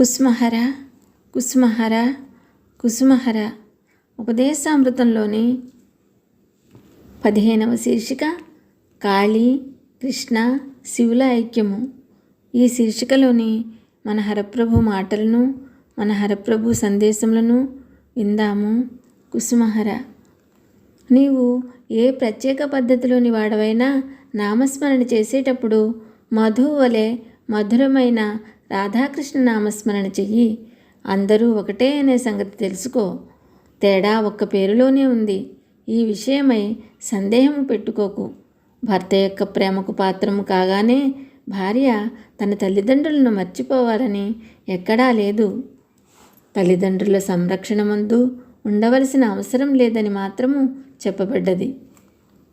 కుసుమహర కుసుమహర కుసుమహర. ఉపదేశామృతంలోని పదిహేనవ శీర్షిక కాళీ కృష్ణ శివుల ఐక్యము. ఈ శీర్షికలోని మన హరప్రభు మాటలను మన హరప్రభు సందేశములను విందాము. కుసుమహర. నీవు ఏ ప్రత్యేక పద్ధతిలోని వాడవైనా నామస్మరణ చేసేటప్పుడు మధువు వలె మధురమైన రాధాకృష్ణ నామస్మరణ చెయ్యి. అందరూ ఒకటే అనే సంగతి తెలుసుకో. తేడా ఒక్క పేరులోనే ఉంది. ఈ విషయమై సందేహం పెట్టుకోకు. భర్త యొక్క ప్రేమకు పాత్రము కాగానే భార్య తన తల్లిదండ్రులను మర్చిపోవాలని ఎక్కడా లేదు. తల్లిదండ్రుల సంరక్షణ ముందు ఉండవలసిన అవసరం లేదని మాత్రము చెప్పబడ్డది.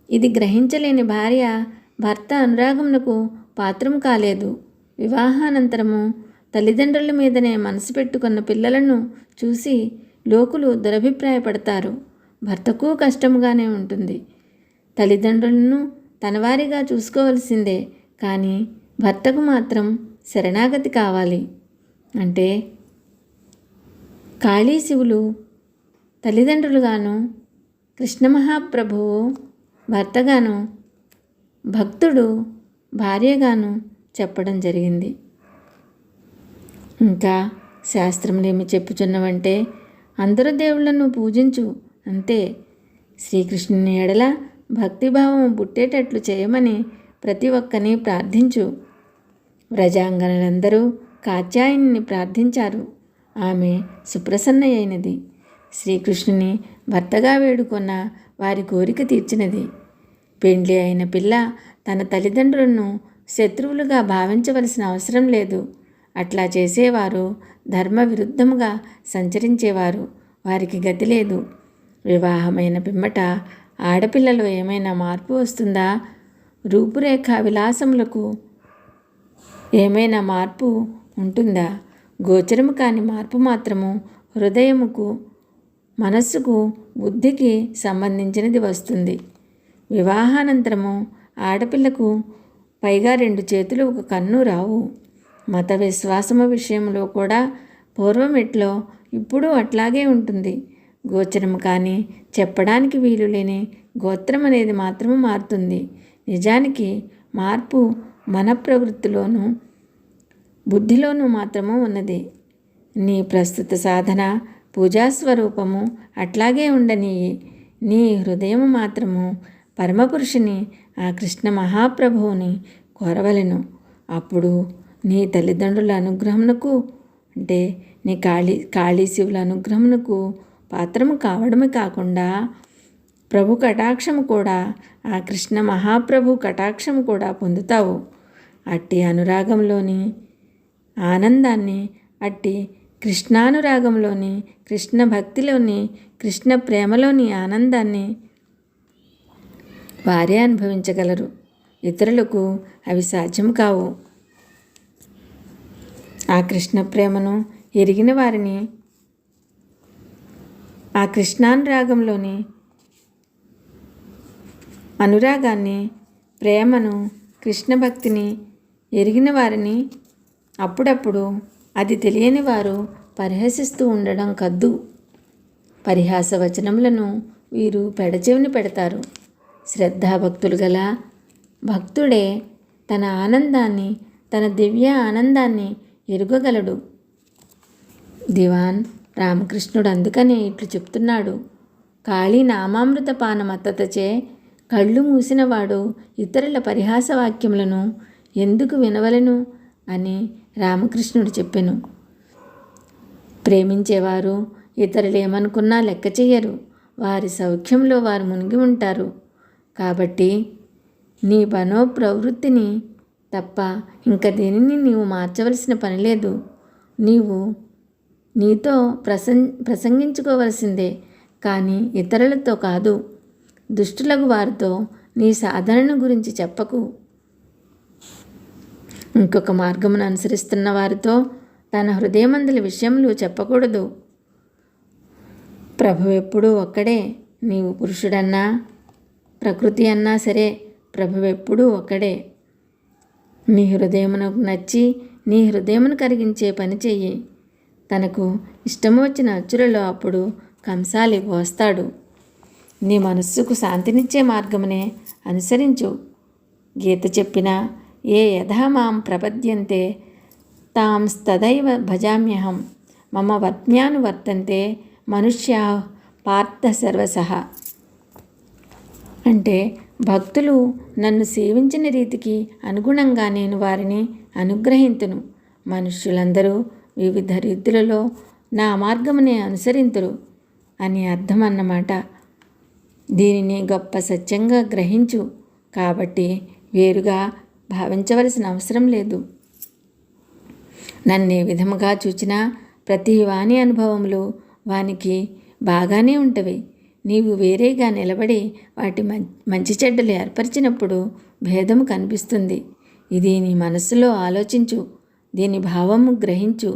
ఇది గ్రహించలేని భార్య భర్త అనురాగమునకు పాత్రం కాలేదు. వివాహానంతరము తల్లిదండ్రుల మీదనే మనసు పెట్టుకున్న పిల్లలను చూసి లోకులు దురభిప్రాయపడతారు. భర్తకు కష్టముగానే ఉంటుంది. తల్లిదండ్రులను తనవారిగా చూసుకోవలసిందే కానీ భర్తకు మాత్రం శరణాగతి కావాలి. అంటే కాళీ శివులు తల్లిదండ్రులుగాను కృష్ణ మహాప్రభువు భర్తగాను భక్తుడు భార్యగాను చెప్పడం జరిగింది. ఇంకా శాస్త్రములు ఏమి చెప్పుచున్నవంటే అందరు దేవుళ్ళను పూజించు అంతే. శ్రీకృష్ణుని ఎడల భక్తిభావం పుట్టేటట్లు చేయమని ప్రతి ఒక్కని ప్రార్థించు. వ్రజాంగనులందరూ కాత్యాయని ప్రార్థించారు. ఆమె సుప్రసన్న అయినది. శ్రీకృష్ణుని భర్తగా వేడుకొన్న వారి కోరిక తీర్చినది. పెండ్లి అయిన పిల్ల తన తల్లిదండ్రులను శత్రువులుగా భావించవలసిన అవసరం లేదు. అట్లా చేసేవారు ధర్మ విరుద్ధముగా సంచరించేవారు. వారికి గతి లేదు. వివాహమైన పిమ్మట ఆడపిల్లలో ఏమైనా మార్పు వస్తుందా? రూపురేఖ విలాసములకు ఏమైనా మార్పు ఉంటుందా? గోచరము కాని మార్పు మాత్రము హృదయముకు మనస్సుకు బుద్ధికి సంబంధించినది వస్తుంది. వివాహానంతరము ఆడపిల్లకు పైగా రెండు చేతులు ఒక కన్ను రావు. మత విశ్వాసము విషయంలో కూడా పూర్వం ఎట్లో ఇప్పుడు అట్లాగే ఉంటుంది. గోచరం కానీ చెప్పడానికి వీలు లేని గోత్రం అనేది మాత్రము మారుతుంది. నిజానికి మార్పు మన ప్రవృత్తిలోనూ బుద్ధిలోనూ మాత్రము ఉన్నది. నీ ప్రస్తుత సాధన పూజాస్వరూపము అట్లాగే ఉండని నీ హృదయం మాత్రము పరమపురుషుని ఆ కృష్ణ మహాప్రభువుని కోరవలెను. అప్పుడు నీ తల్లిదండ్రుల అనుగ్రహమునకు అంటే నీ కాళీ కాళీశివుల అనుగ్రహమునకు పాత్రము కావడమే కాకుండా ప్రభు కటాక్షము కూడా ఆ కృష్ణ మహాప్రభు కటాక్షము కూడా పొందుతావు. అట్టి అనురాగంలోని ఆనందాన్ని అట్టి కృష్ణానురాగంలోని కృష్ణ భక్తిలోని కృష్ణ ప్రేమలోని ఆనందాన్ని వారే అనుభవించగలరు. ఇతరులకు అవి సాధ్యం కావు. ఆ కృష్ణ ప్రేమను ఎరిగిన వారిని ఆ కృష్ణానురాగంలోని అనురాగాన్ని ప్రేమను కృష్ణ భక్తిని ఎరిగిన వారిని అప్పుడప్పుడు అది తెలియని వారు పరిహసిస్తూ ఉండడం కద్దు. పరిహాస వచనములను వీరు పెడచెవిని పెడతారు. శ్రద్ధాభక్తులు గల భక్తుడే తన ఆనందాన్ని తన దివ్య ఆనందాన్ని ఎరుగగలడు. దివాన్ రామకృష్ణుడు అందుకనే ఇట్లు చెప్తున్నాడు. కాళీ నామామృత పానమత్తతచే కళ్ళు మూసినవాడు ఇతరుల పరిహాస వాక్యములను ఎందుకు వినవలను? అని రామకృష్ణుడు చెప్పెను. ప్రేమించేవారు ఇతరులు ఏమనుకున్నా లెక్క చెయ్యరు. వారి సౌఖ్యంలో వారు మునిగి ఉంటారు. కాబట్టి నీ పనో ప్రవృత్తిని తప్ప ఇంకా దేనిని నీవు మార్చవలసిన పని లేదు. నీవు నీతో ప్రసం ప్రసంగించుకోవలసిందే కానీ ఇతరులతో కాదు. దుష్టులకు వారితో నీ సాధనను గురించి చెప్పకు. ఇంకొక మార్గమును అనుసరిస్తున్న వారితో తన హృదయమందుల విషయములు చెప్పకూడదు. ప్రభు ఎప్పుడూ ఒక్కడే నీవు పురుషుడన్నా ప్రకృతి అన్నా సరే ప్రభువెప్పుడూ ఒకడే ఒక్కడే. నీ హృదయమునకు నచ్చి నీ హృదయమును కరిగించే పని చెయ్యి. తనకు ఇష్టము వచ్చిన అచ్చులలో అప్పుడు కంసాలి పోస్తాడు. నీ మనస్సుకు శాంతినిచ్చే మార్గమునే అనుసరించు. గీత చెప్పిన ఏ యథామాం ప్రపద్యంతే తాం తదైవ భజామ్యహం. మమ వర్త్మ్యాను వర్తంతే మనుష్యా పార్థ సర్వసహ అంటే భక్తులు నన్ను సేవించిన రీతికి అనుగుణంగా నేను వారిని అనుగ్రహింతును. మనుష్యులందరూ వివిధ రీతులలో నా మార్గమునే అనుసరింతురు అని అర్థం అన్నమాట దీనిని గొప్ప సత్యంగా గ్రహించు. కాబట్టి వేరుగా భావించవలసిన అవసరం లేదు. నన్ను ఏ విధముగా చూచినా ప్రతి వాణి అనుభవములు వానికి బాగానే ఉంటవి. నీవు వేరేగా నిలబడి వాటి మంచి చెడ్డలు ఏర్పరిచినప్పుడు భేదము కనిపిస్తుంది. ఇది నీ మనస్సులో ఆలోచించు దీని భావము గ్రహించు.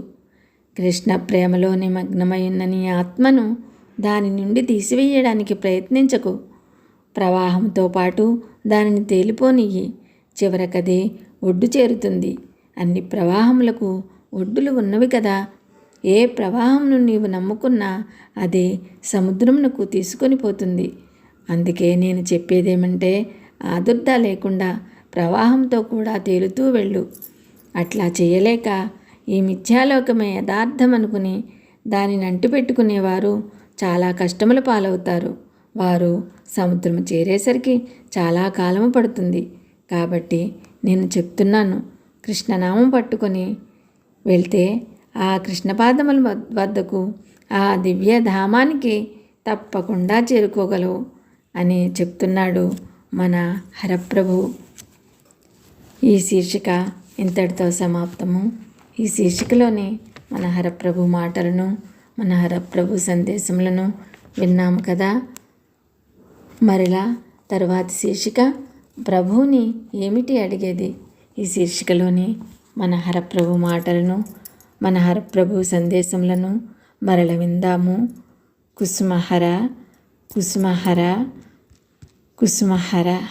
కృష్ణ ప్రేమలో మగ్నమైన నీ ఆత్మను దాని నుండి తీసివేయడానికి ప్రయత్నించకు. ప్రవాహంతో పాటు దానిని తేలిపోనియ్యి చివరకదే ఒడ్డు చేరుతుంది. అన్ని ప్రవాహములకు ఒడ్డులు ఉన్నవి కదా ఏ ప్రవాహంను నీవు నమ్ముకున్నా అది సముద్రమునకు తీసుకొని పోతుంది. అందుకే నేను చెప్పేదేమంటే ఆదుర్ద లేకుండా ప్రవాహంతో కూడా తేలుతూ వెళ్ళు. అట్లా చేయలేక ఈ మిథ్యాలోకమే యథార్థం అనుకుని దానిని అంటుపెట్టుకునేవారు చాలా కష్టముల పాలవుతారు. వారు సముద్రం చేరేసరికి చాలా కాలము పడుతుంది. కాబట్టి నేను చెప్తున్నాను కృష్ణనామం పట్టుకొని వెళ్తే ఆ కృష్ణపాదముల వద్దకు ఆ దివ్యధామానికి తప్పకుండా చేరుకోగలవు అని చెప్తున్నాడు మన హరప్రభు. ఈ శీర్షిక ఇంతటితో సమాప్తము. ఈ శీర్షికలోని మన హరప్రభు మాటలను మన హరప్రభు సందేశములను విన్నాము కదా. మరలా తర్వాతి శీర్షిక ప్రభువుని ఏమిటి అడిగేది? ఈ శీర్షికలోని మన హరప్రభు మాటలను మన హరప్రభు సందేశములను మరల విందాము. కుసుమహర కుసుమహర కుసుమహర.